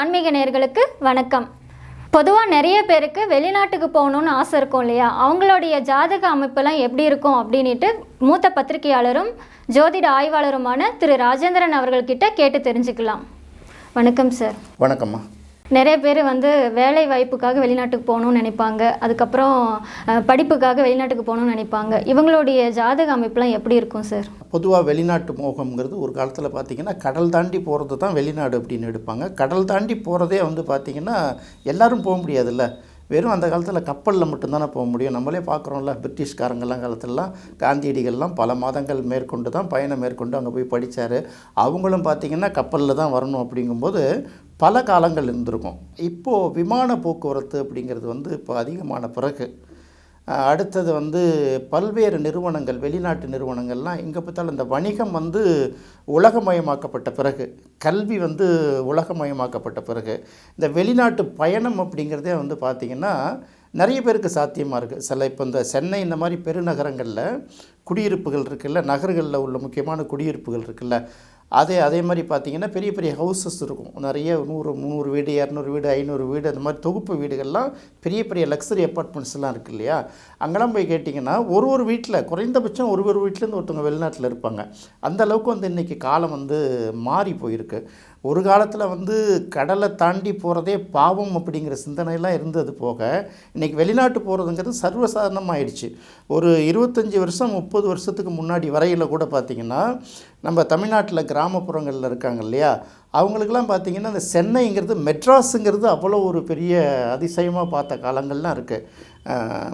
ஆன்மீக நேயர்களுக்கு வணக்கம். பொதுவாக நிறைய பேருக்கு வெளிநாட்டுக்கு போகணுன்னு ஆசை இருக்கும் இல்லையா? அவங்களுடைய ஜாதக அமைப்பெல்லாம் எப்படி இருக்கும் அப்படின்ட்டு மூத்த பத்திரிகையாளரும் ஜோதிட ஆய்வாளருமான திரு ராஜேந்திரன் அவர்கள்கிட்ட கேட்டு தெரிஞ்சுக்கலாம். வணக்கம் சார். வணக்கம்மா. நிறைய பேர் வந்து வேலை வாய்ப்புக்காக வெளிநாட்டுக்கு போகணும்னு நினைப்பாங்க. அதுக்கப்புறம் படிப்புக்காக வெளிநாட்டுக்கு போகணும்னு நினைப்பாங்க. இவங்களுடைய ஜாதக அமைப்புலாம் எப்படி இருக்கும் சார்? பொதுவாக வெளிநாட்டு மோகம்ங்கிறது ஒரு காலத்தில் பார்த்தீங்கன்னா கடல் தாண்டி போகிறது தான் வெளிநாடு அப்படின்னு எடுப்பாங்க. கடல் தாண்டி போகிறதே வந்து பார்த்திங்கன்னா எல்லாரும் போக முடியாதுல்ல. வெறும் அந்த காலத்தில் கப்பலில் மட்டும்தானே போக முடியும். நம்மளே பார்க்குறோம்ல பிரிட்டிஷ்காரங்கெல்லாம் காலத்திலலாம் காந்தியடிகள்லாம் பல மாதங்கள் மேற்கொண்டு தான் பயணம் மேற்கொண்டு அங்கே போய் படித்தார் அவங்களும் பார்த்திங்கன்னா கப்பலில் தான் வரணும் அப்படிங்கும்போது பல காலங்கள் இருந்திருக்கும். இப்போது விமான போக்குவரத்து அப்படிங்கிறது வந்து இப்போ அதிகமான பிறகு. அடுத்தது வந்து பல்வேறு நிறுவனங்கள் வெளிநாட்டு நிறுவனங்கள்லாம் எங்கே பார்த்தாலும் இந்த வணிகம் வந்து உலகமயமாக்கப்பட்ட பிறகு கல்வி வந்து உலகமயமாக்கப்பட்ட பிறகு இந்த வெளிநாட்டு பயணம் அப்படிங்கிறதே வந்து பார்த்திங்கன்னா நிறைய பேருக்கு சாத்தியமாக இருக்குது சில இப்போ இந்த சென்னை இந்த மாதிரி பெருநகரங்களில் குடியிருப்புகள் இருக்குல்ல நகர்களில் உள்ள முக்கியமான குடியிருப்புகள் இருக்குல்ல அதே அதே மாதிரி பார்த்தீங்கன்னா பெரிய பெரிய ஹவுசஸ் இருக்கும். நிறைய நூறு முந்நூறு வீடு இரநூறு வீடு ஐநூறு வீடு அந்த மாதிரி தொகுப்பு வீடுகள்லாம் பெரிய பெரிய லக்ஸரி அப்பார்ட்மெண்ட்ஸ்லாம் இருக்குது இல்லையா? அங்கெல்லாம் போய் கேட்டிங்கன்னா ஒரு ஒரு வீட்டில் குறைந்தபட்சம் ஒரு ஒரு வீட்டிலேருந்து ஒருத்தவங்க வெளிநாட்டில் இருப்பாங்க. அந்த அளவுக்கு வந்து இன்றைக்கி காலம் வந்து மாறி போயிருக்கு. ஒரு காலத்தில் வந்து கடலை தாண்டி போகிறதே பாவம் அப்படிங்கிற சிந்தனையெல்லாம் இருந்தது போக இன்றைக்கி வெளிநாட்டு போகிறதுங்கிறது சர்வசாதாரணமாகிடுச்சு ஒரு இருபத்தஞ்சி வருஷம் முப்பது வருஷத்துக்கு முன்னாடி வரையில் கூட பார்த்திங்கன்னா நம்ம தமிழ்நாட்டில் கிராமப்புறங்களில் இருக்காங்க இல்லையா? அவங்களுக்கெல்லாம் பார்த்திங்கன்னா இந்த சென்னைங்கிறது மெட்ராஸுங்கிறது அவ்வளோ ஒரு பெரிய அதிசயமாக பார்த்த காலங்கள்லாம் இருக்குது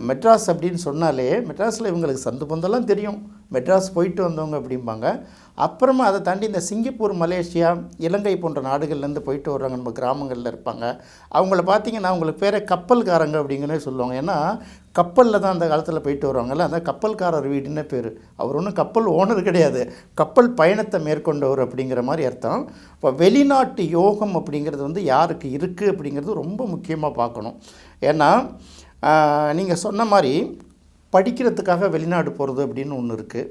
மெட்ராஸ் அப்படின்னு சொன்னாலே மெட்ராஸில் இவங்களுக்கு சந்து பந்தெல்லாம் தெரியும். மெட்ராஸ் போயிட்டு வந்தவங்க அப்படிம்பாங்க. அப்புறமா அதை தாண்டி இந்த சிங்கப்பூர் மலேசியா இலங்கை போன்ற நாடுகள்லேருந்து போயிட்டு வர்றாங்க நம்ம கிராமங்களில் இருப்பாங்க. அவங்கள பார்த்திங்கன்னா அவங்களுக்கு பேரே கப்பல்காரங்க அப்படிங்கன்னே சொல்லுவாங்க. ஏன்னா கப்பலில் தான் அந்த காலத்தில் போயிட்டு வருவாங்கல்ல? அந்த கப்பல்காரர் வீடுன்னு பேர்? அவர் ஒன்றும் கப்பல் ஓனர் கிடையாது. கப்பல் பயணத்தை மேற்கொண்டவர் அப்படிங்கிற மாதிரி அர்த்தம். இப்போ வெளிநாட்டு யோகம் அப்படிங்கிறது வந்து யாருக்கு இருக்குது அப்படிங்கிறது ரொம்ப முக்கியமாக பார்க்கணும். ஏன்னா நீங்கள் சொன்ன மாதிரி படிக்கிறதுக்காக வெளிநாடு போகிறது அப்படின்னு ஒன்று இருக்குது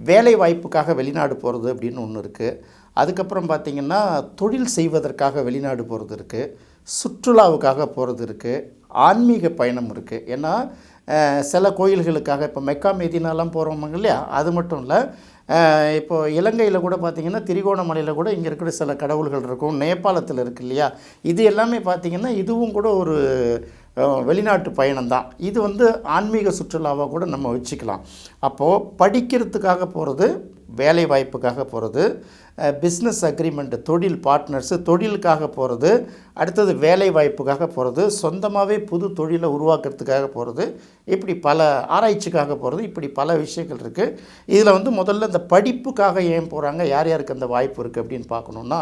வேலை வாய்ப்புக்காக வெளிநாடு போகிறது அப்படின்னு ஒன்று இருக்குது அதுக்கப்புறம் பார்த்திங்கன்னா தொழில் செய்வதற்காக வெளிநாடு போகிறது இருக்குது சுற்றுலாவுக்காக போகிறது இருக்குது ஆன்மீக பயணம் இருக்குது ஏன்னா சில கோயில்களுக்காக இப்போ மெக்கா மெதினாலாம் போகிறோமாங்க இல்லையா? அது மட்டும் இல்லை இப்போ இலங்கையில் கூட பார்த்திங்கன்னா திரிகோணமலையில் கூட இங்கே இருக்கிற சில கடவுள்கள் இருக்கும். நேபாளத்தில் இருக்கு இல்லையா? இது எல்லாமே பார்த்திங்கன்னா இதுவும் கூட ஒரு வெளிநாட்டு பயணம் தான். இது வந்து ஆன்மீக சுற்றுலாவாக கூட நம்ம வச்சுக்கலாம். அப்போது படிக்கிறதுக்காக போகிறது வேலை வாய்ப்புக்காக போகிறது பிஸ்னஸ் அக்ரிமெண்ட் தொழில் பார்ட்னர்ஸு தொழிலுக்காக போகிறது அடுத்தது வேலை வாய்ப்புக்காக போகிறது சொந்தமாகவே புது தொழிலை உருவாக்குறதுக்காக போகிறது இப்படி பல ஆராய்ச்சிக்காக போகிறது இப்படி பல விஷயங்கள் இருக்குது இதில் வந்து முதல்ல இந்த படிப்புக்காக ஏன் போகிறாங்க யார் யாருக்கு அந்த வாய்ப்பு இருக்குது அப்படின்னு பார்க்கணுன்னா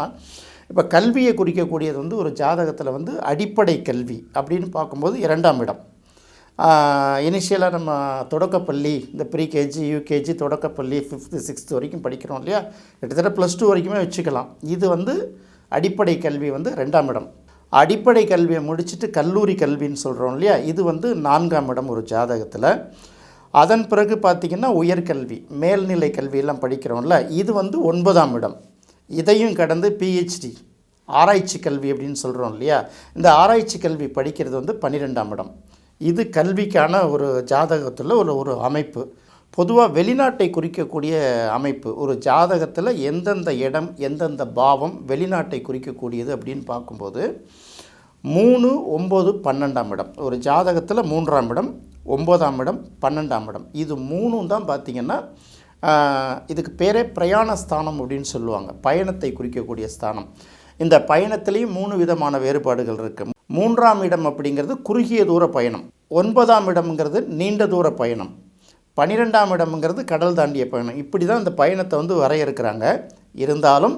இப்போ கல்வியை குறிக்கக்கூடியது வந்து ஒரு ஜாதகத்தில் வந்து அடிப்படை கல்வி அப்படின்னு பார்க்கும்போது இரண்டாம் இடம். இனிஷியலாக நம்ம தொடக்கப்பள்ளி இந்த ப்ரீகேஜி யூகேஜி தொடக்கப்பள்ளி ஃபிஃப்த்து சிக்ஸ்த்து வரைக்கும் படிக்கிறோம் இல்லையா? கிட்டத்தட்ட ப்ளஸ் டூ வரைக்குமே வச்சுக்கலாம். இது வந்து அடிப்படை கல்வி வந்து ரெண்டாம் இடம். அடிப்படை கல்வியை முடிச்சுட்டு கல்லூரி கல்வின்னு சொல்கிறோம் இல்லையா? இது வந்து நான்காம் இடம் ஒரு ஜாதகத்தில். அதன் பிறகு பார்த்திங்கன்னா உயர்கல்வி மேல்நிலை கல்வியெல்லாம் படிக்கிறோம்ல இது வந்து ஒன்பதாம் இடம். இதையும் கடந்து பிஹெச்டி ஆராய்ச்சி கல்வி அப்படின்னு சொல்கிறோம் இல்லையா? இந்த ஆராய்ச்சி கல்வி படிக்கிறது வந்து பன்னிரெண்டாம் இடம். இது கல்விக்கான ஒரு ஜாதகத்தில் ஒரு ஒரு அமைப்பு. பொதுவாக வெளிநாட்டை குறிக்கக்கூடிய அமைப்பு. ஒரு ஜாதகத்தில் எந்தெந்த இடம் எந்தெந்த பாவம் வெளிநாட்டை குறிக்கக்கூடியது அப்படின்னு பார்க்கும்போது மூணு ஒம்பது பன்னெண்டாம் இடம். ஒரு ஜாதகத்தில் மூன்றாம் இடம் ஒம்பதாம் இடம் பன்னெண்டாம் இடம். இது மூணும் தான் பார்த்திங்கன்னா இதுக்கு பேரே பிரயாண ஸ்தானம் அப்படின்னு சொல்லுவாங்க. பயணத்தை குறிக்கக்கூடிய ஸ்தானம். இந்த பயணத்திலையும் மூணு விதமான வேறுபாடுகள் இருக்குது மூன்றாம் இடம் அப்படிங்கிறது குறுகிய தூர பயணம். ஒன்பதாம் இடம்ங்கிறது நீண்ட தூர பயணம். பன்னிரெண்டாம் இடம்ங்கிறது கடல் தாண்டிய பயணம். இப்படி தான் இந்த பயணத்தை வந்து வரையறுக்கிறாங்க. இருந்தாலும்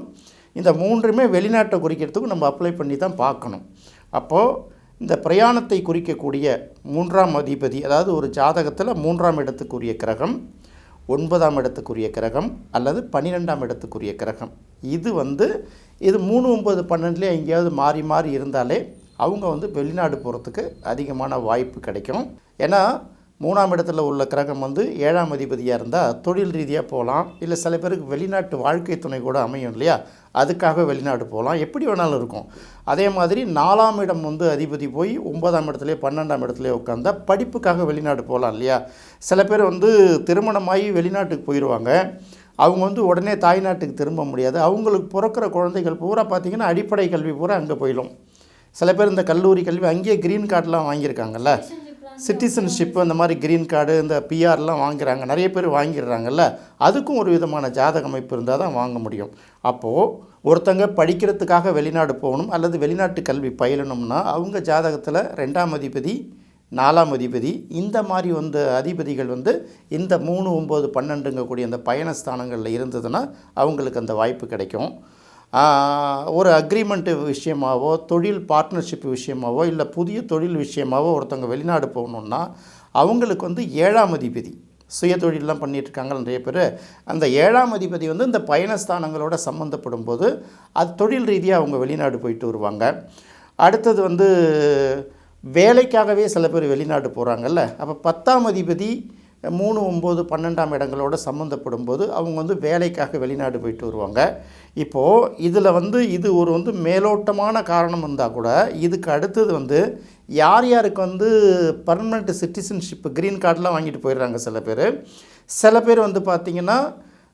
இந்த மூன்றுமே வெளிநாட்டை குறிக்கிறதுக்கு நம்ம அப்ளை பண்ணி தான் பார்க்கணும். அப்போது இந்த பிரயாணத்தை குறிக்கக்கூடிய மூன்றாம் அதிபதி அதாவது ஒரு ஜாதகத்தில் மூன்றாம் இடத்துக்குரிய கிரகம் ஒன்பதாம் இடத்துக்குரிய கிரகம் அல்லது பன்னிரெண்டாம் இடத்துக்குரிய கிரகம். இது வந்து இது மூணு ஒம்பது பன்னெண்டுலேயே எங்கேயாவது மாறி மாறி இருந்தாலே அவங்க வந்து வெளிநாடு போகிறதுக்கு அதிகமான வாய்ப்பு கிடைக்கும். ஏன்னா மூணாம் இடத்துல உள்ள கிரகம் வந்து ஏழாம் அதிபதியாக இருந்தால் தொழில் ரீதியாக போகலாம் இல்லை சில பேருக்கு வெளிநாட்டு வாழ்க்கை துணை கூட அமையும் இல்லையா? அதுக்காக வெளிநாடு போகலாம் எப்படி வேணாலும் இருக்கும். அதே மாதிரி நாலாம் இடம் வந்து அதிபதி போய் ஒன்பதாம் இடத்துலையோ பன்னெண்டாம் இடத்துலையோ உட்காந்தா படிப்புக்காக வெளிநாடு போகலாம் இல்லையா? சில பேர் வந்து திருமணமாகி வெளிநாட்டுக்கு போயிடுவாங்க அவங்க வந்து உடனே தாய்நாட்டுக்கு திரும்ப முடியாது. அவங்களுக்கு பிறக்கிற குழந்தைகள் பூரா பார்த்திங்கன்னா அடிப்படை கல்வி பூரா அங்கே போயிடும். சில பேர் இந்த கல்லூரி கல்வி அங்கேயே க்ரீன் கார்டெலாம் வாங்கியிருக்காங்கல்ல? சிட்டிசன்ஷிப் அந்த மாதிரி க்ரீன் கார்டு இந்த பிஆர்லாம் வாங்குறாங்க. நிறைய பேர் வாங்கிடுறாங்கல்ல? அதுக்கும் ஒரு விதமான ஜாதக அமைப்பு இருந்தால் தான் வாங்க முடியும். அப்போது ஒருத்தங்க படிக்கிறதுக்காக வெளிநாடு போகணும் அல்லது வெளிநாட்டு கல்வி பயிலணும்னா அவங்க ஜாதகத்தில் ரெண்டாம் அதிபதி நாலாம் அதிபதி இந்த மாதிரி வந்து அதிபதிகள் வந்து இந்த மூணு ஒம்பது பன்னெண்டுங்கக்கூடிய அந்த பயணஸ்தானங்களில் இருந்ததுன்னா அவங்களுக்கு அந்த வாய்ப்பு கிடைக்கும். ஒரு அக்ரிமெண்ட்டு விஷயமாவோ தொழில் பார்ட்னர்ஷிப் விஷயமாவோ இல்லை புதிய தொழில் விஷயமாவோ ஒருத்தவங்க வெளிநாடு போகணுன்னா அவங்களுக்கு வந்து ஏழாம் அதிபதி சுய தொழிலெலாம் பண்ணிகிட்ருக்காங்க நிறைய பேர். அந்த ஏழாம் அதிபதி வந்து இந்த பயணஸ்தானங்களோட சம்மந்தப்படும் போது அது தொழில் ரீதியாக அவங்க வெளிநாடு போயிட்டு வருவாங்க. அடுத்தது வந்து வேலைக்காகவே சில பேர் வெளிநாடு போகிறாங்கல்ல அப்போ பத்தாம் அதிபதி மூணு ஒம்பது பன்னெண்டாம் இடங்களோட சம்மந்தப்படும் போது அவங்க வந்து வேலைக்காக வெளிநாடு போயிட்டு வருவாங்க. இப்போது இதில் வந்து இது ஒரு வந்து மேலோட்டமான காரணம் இருந்தால் கூட இதுக்கு அடுத்தது வந்து யார் யாருக்கு வந்து பர்மனெண்ட் சிட்டிசன்ஷிப் க்ரீன் கார்டெலாம் வாங்கிட்டு போயிடுறாங்க சில பேர். சில பேர் வந்து பார்த்திங்கன்னா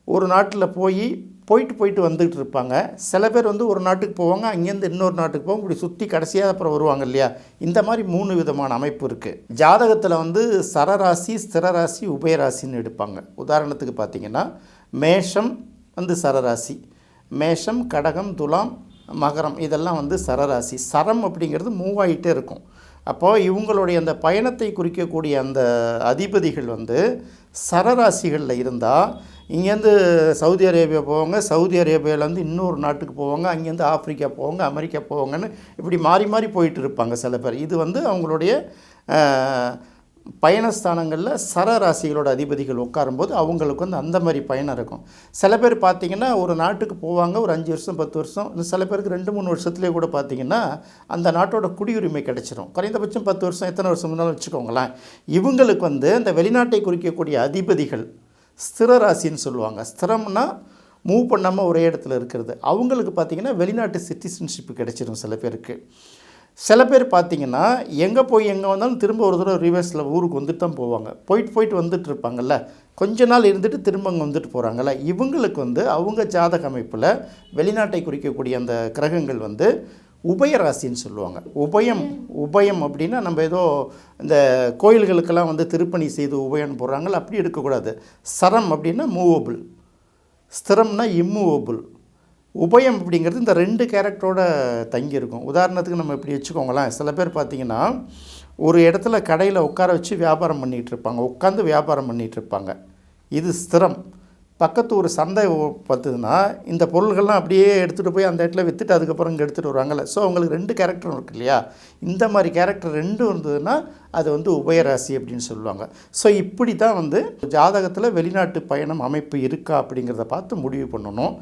ஒரு நாட்டில் போய் போயிட்டு போயிட்டு வந்துகிட்டு இருப்பாங்க. சில பேர் வந்து ஒரு நாட்டுக்கு போவாங்க அங்கேருந்து இன்னொரு நாட்டுக்கு போவாங்க இப்படி சுற்றி கடைசியாக அப்புறம் வருவாங்க இல்லையா? இந்த மாதிரி மூணு விதமான அமைப்பு இருக்குது ஜாதகத்தில் வந்து சரராசி ஸ்திரராசி உபயராசின்னு எடுப்பாங்க. உதாரணத்துக்கு பார்த்தீங்கன்னா மேஷம் வந்து சரராசி மேஷம் கடகம் துலாம் மகரம் இதெல்லாம் வந்து சரராசி. சரம் அப்படிங்கிறது மூவ் ஆகிட்டே இருக்கும். அப்போது இவங்களுடைய அந்த பயணத்தை குறிக்கக்கூடிய அந்த அதிபதிகள் வந்து சரராசிகளில் இருந்தால் இங்கேருந்து சவுதி அரேபியா போவாங்க சவுதி அரேபியாவிலேருந்து இன்னொரு நாட்டுக்கு போவாங்க அங்கேருந்து ஆப்பிரிக்கா போவாங்க அமெரிக்கா போவாங்கன்னு இப்படி மாறி மாறி போயிட்டு இருப்பாங்க சில பேர். இது வந்து அவங்களுடைய அஹ், பயணஸ்தானங்களில் சரராசிகளோட அதிபதிகள் உட்காரும்போது அவங்களுக்கு வந்து அந்த மாதிரி பயணம் இருக்கும். சில பேர் பார்த்திங்கன்னா ஒரு நாட்டுக்கு போவாங்க ஒரு அஞ்சு வருஷம் பத்து வருஷம் சில பேருக்கு ரெண்டு மூணு வருஷத்துலேயே கூட பார்த்திங்கன்னா அந்த நாட்டோட குடியுரிமை கிடச்சிரும். குறைந்தபட்சம் பத்து வருஷம் எத்தனை வருஷம் இருந்தாலும் வச்சுக்கோங்களேன். இவங்களுக்கு வந்து இந்த வெளிநாட்டை குறிக்கக்கூடிய அதிபதிகள் ஸ்திரராசின்னு சொல்லுவாங்க. ஸ்திரம்னா மூவ் பண்ணாமல் ஒரே இடத்துல இருக்கிறது. அவங்களுக்கு பார்த்திங்கன்னா வெளிநாட்டு சிட்டிசன்ஷிப் கிடைச்சிடும் சில பேருக்கு. சில பேர் பார்த்தீங்கன்னா எங்கே போய் எங்கே வந்தாலும் திரும்ப ஒரு தடவை ரிவர்ஸில் ஊருக்கு வந்துட்டு தான் போவாங்க. போயிட்டு போயிட்டு வந்துட்டு இருப்பாங்கல்ல. கொஞ்ச நாள் இருந்துட்டு திரும்ப அங்கே வந்துட்டு போகிறாங்கல்ல இவங்களுக்கு வந்து அவங்க ஜாதக அமைப்பில் வெளிநாட்டை குறிக்கக்கூடிய அந்த கிரகங்கள் வந்து உபயராசின்னு சொல்லுவாங்க. உபயம் உபயம் அப்படின்னா நம்ம ஏதோ இந்த கோயில்களுக்கெல்லாம் வந்து திருப்பணி செய்து உபயம்னு போடுறாங்கள அப்படி எடுக்கக்கூடாது. சரம் அப்படின்னா மூவபிள். ஸ்திரம்னா இம்மூவபிள். உபயம் அப்படிங்கிறது இந்த ரெண்டு கேரக்டரோட தங்கி இருக்கும் உதாரணத்துக்கு நம்ம இப்படி வச்சுக்கோங்களேன். சில பேர் பார்த்தீங்கன்னா ஒரு இடத்துல கடையில் உட்கார வச்சு வியாபாரம் பண்ணிகிட்ருப்பாங்க உட்காந்து வியாபாரம் பண்ணிகிட்டு இருப்பாங்க. இது ஸ்திரம். பக்கத்து ஒரு சந்தை பார்த்ததுன்னா இந்த பொருள்கள்லாம் அப்படியே எடுத்துகிட்டு போய் அந்த இடத்துல விற்றுட்டு அதுக்கப்புறம் இங்கே எடுத்துகிட்டு வருவாங்கள்ல ஸோ அவங்களுக்கு ரெண்டு கேரக்டரும் இருக்கு இல்லையா? இந்த மாதிரி கேரக்டர் ரெண்டும் இருந்ததுன்னா அது வந்து உபயராசி அப்படின்னு சொல்லுவாங்க. ஸோ இப்படி தான் வந்து ஜாதகத்தில் வெளிநாட்டு பயணம் அமைப்பு இருக்கா அப்படிங்கிறத பார்த்து முடிவு பண்ணணும்.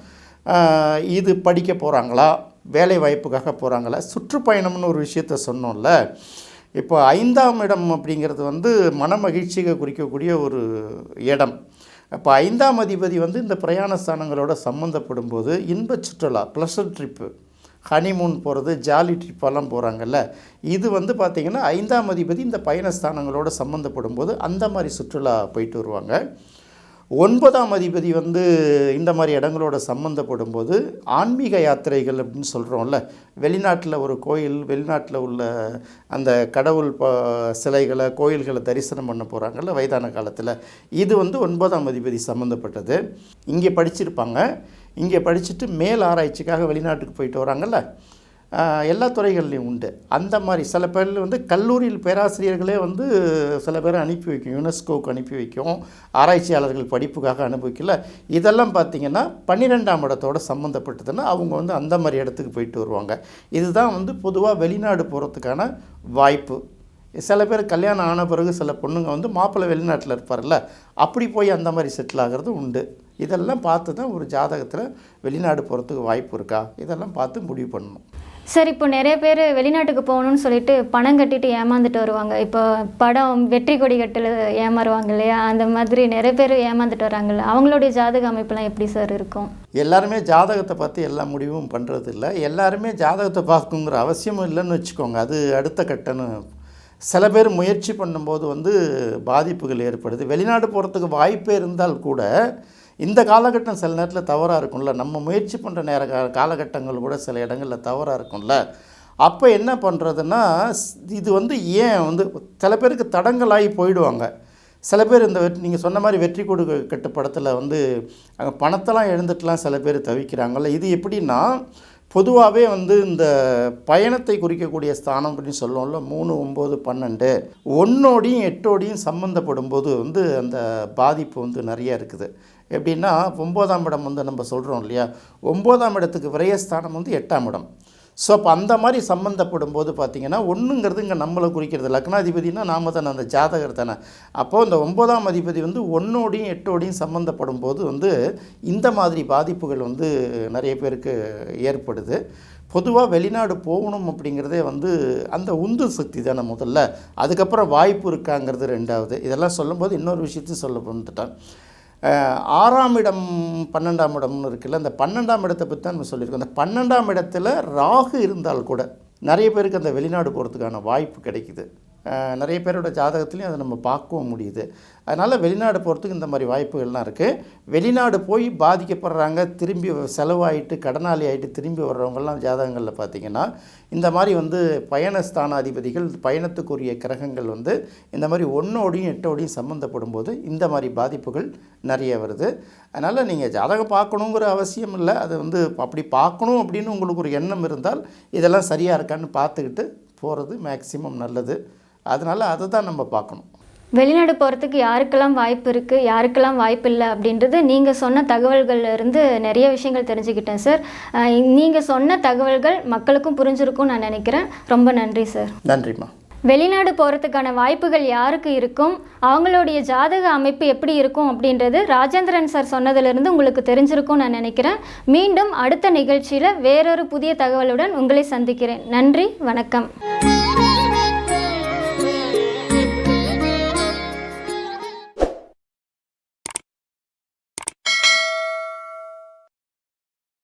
இது படிக்க போகிறாங்களா வேலை வாய்ப்புக்காக போகிறாங்களா சுற்றுப்பயணம்னு ஒரு விஷயத்த சொன்னோம்ல. இப்போ ஐந்தாம் இடம் அப்படிங்கிறது வந்து மன மகிழ்ச்சியை குறிக்கக்கூடிய ஒரு இடம். அப்போ ஐந்தாம் அதிபதி வந்து இந்த பிரயாண ஸ்தானங்களோட சம்மந்தப்படும் போது இன்ப சுற்றுலா ப்ளஷர் ட்ரிப்பு ஹனிமூன் போகிறது ஜாலி ட்ரிப்பெல்லாம் போகிறாங்கல்ல இது வந்து பார்த்திங்கன்னா ஐந்தாம் அதிபதி இந்த பயணஸ்தானங்களோட சம்மந்தப்படும் போது அந்த மாதிரி சுற்றுலா போயிட்டு வருவாங்க. ஒன்பதாம் அதிபதி வந்து இந்த மாதிரி இடங்களோட சம்மந்தப்படும் போது ஆன்மீக யாத்திரைகள் அப்படின்னு சொல்கிறோம்ல வெளிநாட்டில் ஒரு கோயில் வெளிநாட்டில் உள்ள அந்த கடவுள் ப சிலைகளை கோயில்களை தரிசனம் பண்ண போகிறாங்கல்ல வயதான காலத்தில். இது வந்து ஒன்பதாம் அதிபதி சம்மந்தப்பட்டது இங்கே படிச்சிருப்பாங்க. இங்கே படிச்சுட்டு மேல் ஆராய்ச்சிக்காக வெளிநாட்டுக்கு போயிட்டு வராங்கல்ல. எல்லா துறைகள்லையும் உண்டு. அந்த மாதிரி சில பேர் வந்து கல்லூரியில் பேராசிரியர்களே வந்து சில பேரை அனுப்பி வைக்கும் யுனெஸ்கோவுக்கு அனுப்பி வைக்கும் ஆராய்ச்சியாளர்கள் படிப்புக்காக அனுபவிக்கல. இதெல்லாம் பார்த்திங்கன்னா பன்னிரெண்டாம் இடத்தோட சம்மந்தப்பட்டதுன்னா அவங்க வந்து அந்த மாதிரி இடத்துக்கு போயிட்டு வருவாங்க. இதுதான் வந்து பொதுவாக வெளிநாடு போகிறதுக்கான வாய்ப்பு. சில பேர் கல்யாணம் ஆன பிறகு சில பொண்ணுங்க வந்து மாப்பிள்ளை வெளிநாட்டில் இருப்பார்ல அப்படி போய் அந்த மாதிரி செட்டில் ஆகிறது உண்டு. இதெல்லாம் பார்த்து தான் ஒரு ஜாதகத்தில் வெளிநாடு போகிறதுக்கு வாய்ப்பு இருக்கா? இதெல்லாம் பார்த்து முடிவு பண்ணணும். சார் இப்போ நிறைய பேர் வெளிநாட்டுக்கு போகணும்னு சொல்லிட்டு பணம் கட்டிட்டு ஏமாந்துட்டு வருவாங்க. இப்போ படம் வெற்றி கொடி கட்டில் ஏமாறுவாங்க இல்லையா? அந்த மாதிரி நிறைய பேர் ஏமாந்துட்டு வராங்கல்ல. அவங்களுடைய ஜாதக அமைப்புலாம் எப்படி சார் இருக்கும்? எல்லாருமே ஜாதகத்தை பார்த்து எல்லா முடிவும் பண்ணுறது இல்லை எல்லாருமே ஜாதகத்தை பார்க்குங்கிற அவசியமும் இல்லைன்னு வச்சுக்கோங்க. அது அடுத்த கட்டன்னு சில பேர் முயற்சி பண்ணும்போது வந்து பாதிப்புகள் ஏற்படுது. வெளிநாடு போகிறதுக்கு வாய்ப்பே இருந்தால் கூட இந்த காலகட்டம் சில நேரத்தில் தவறாக இருக்கும்ல. நம்ம முயற்சி பண்ணுற நேர காலகட்டங்கள் கூட சில இடங்களில் தவறாக இருக்கும்ல. அப்போ என்ன பண்ணுறதுன்னா இது வந்து ஏன் வந்து சில பேருக்கு தடங்கலாகி போயிடுவாங்க. சில பேர் இந்த நீங்கள் சொன்ன மாதிரி வெற்றி கொடு கட்டு படத்தில் வந்து அங்கே பணத்தெல்லாம் எழுந்துட்டுலாம் சில பேர் தவிக்கிறாங்கல்ல. இது எப்படின்னா பொதுவாகவே வந்து இந்த பயணத்தை குறிக்கக்கூடிய ஸ்தானம் அப்படின்னு சொல்லுவோம்ல மூணு ஒம்பது பன்னெண்டு ஒன்னோடையும் எட்டோடையும் சம்மந்தப்படும் போது வந்து அந்த பாதிப்பு வந்து நிறைய இருக்குது. எப்படின்னா ஒம்போதாம் இடம் வந்து நம்ம சொல்கிறோம் இல்லையா? ஒம்போதாம் இடத்துக்கு விரயஸ்தானம் வந்து எட்டாம் இடம். ஸோ அப்போ அந்த மாதிரி சம்மந்தப்படும் போது பார்த்திங்கன்னா ஒன்றுங்கிறது இங்கே நம்மளை குறிக்கிறது லக்னாதிபதினா நாம தானே அந்த ஜாதகர் தானே. அப்போது இந்த ஒன்பதாம் அதிபதி வந்து ஒன்றோடையும் எட்டோடையும் சம்மந்தப்படும் போது வந்து இந்த மாதிரி பாதிப்புகள் வந்து நிறைய பேருக்கு ஏற்படுது. பொதுவாக வெளிநாடு போகணும் அப்படிங்கிறதே வந்து அந்த உந்து சக்தி தானே முதல்ல. அதுக்கப்புறம் வாய்ப்பு இருக்காங்கிறது ரெண்டாவது. இதெல்லாம் சொல்லும்போது இன்னொரு விஷயத்தையும் சொல்ல வந்துட்டேன். ஆறாம் இடம் பன்னெண்டாம் இடம்னு இருக்குல்ல அந்த பன்னெண்டாம் இடத்தை பற்றி தான் நம்ம சொல்லியிருக்கோம். அந்த பன்னெண்டாம் இடத்துல ராகு இருந்தால் கூட நிறைய பேருக்கு அந்த வெளிநாடு போகிறதுக்கான வாய்ப்பு கிடைக்குது. நிறைய பேரோட ஜாதகத்துலேயும் அதை நம்ம பார்க்கவும் முடியுது. அதனால் வெளிநாடு போகிறதுக்கு இந்த மாதிரி வாய்ப்புகள்லாம் இருக்குது வெளிநாடு போய் பாதிக்கப்படுறாங்க திரும்பி செலவாயிட்டு கடனாளி ஆகிட்டு திரும்பி வர்றவங்கலாம் ஜாதகங்களில் பார்த்தீங்கன்னா இந்த மாதிரி வந்து பயண ஸ்தானாதிபதிகள் பயணத்துக்குரிய கிரகங்கள் வந்து இந்த மாதிரி ஒன்றோடையும் எட்டோடையும் சம்மந்தப்படும் போது இந்த மாதிரி பாதிப்புகள் நிறைய வருது. அதனால் நீங்கள் ஜாதகம் பார்க்கணுங்கிற அவசியம் இல்லை. அது வந்து அப்படி பார்க்கணும் அப்படின்னு உங்களுக்கு ஒரு எண்ணம் இருந்தால் இதெல்லாம் சரியாக இருக்கான்னு பார்த்துக்கிட்டு போகிறது மேக்ஸிமம் நல்லது. அதனால் அதை தான் நம்ம பார்க்கணும். வெளிநாடு போகிறதுக்கு யாருக்கெல்லாம் வாய்ப்பு இருக்குது யாருக்கெல்லாம் வாய்ப்பு இல்லை அப்படின்றது நீங்கள் சொன்ன தகவல்கள்ல இருந்து நிறைய விஷயங்கள் தெரிஞ்சுக்கிட்டேன் சார். நீங்கள் சொன்ன தகவல்கள் மக்களுக்கும் புரிஞ்சிருக்கும்னு நான் நினைக்கிறேன். ரொம்ப நன்றி சார். நன்றிம்மா. வெளிநாடு போகிறதுக்கான வாய்ப்புகள் யாருக்கு இருக்கும் அவங்களுடைய ஜாதக அமைப்பு எப்படி இருக்கும் அப்படின்றது ராஜேந்திரன் சார் சொன்னதிலிருந்து உங்களுக்கு தெரிஞ்சிருக்கும் நான் நினைக்கிறேன். மீண்டும் அடுத்த நிகழ்ச்சியில் வேறொரு புதிய தகவலுடன் உங்களை சந்திக்கிறேன். நன்றி வணக்கம்.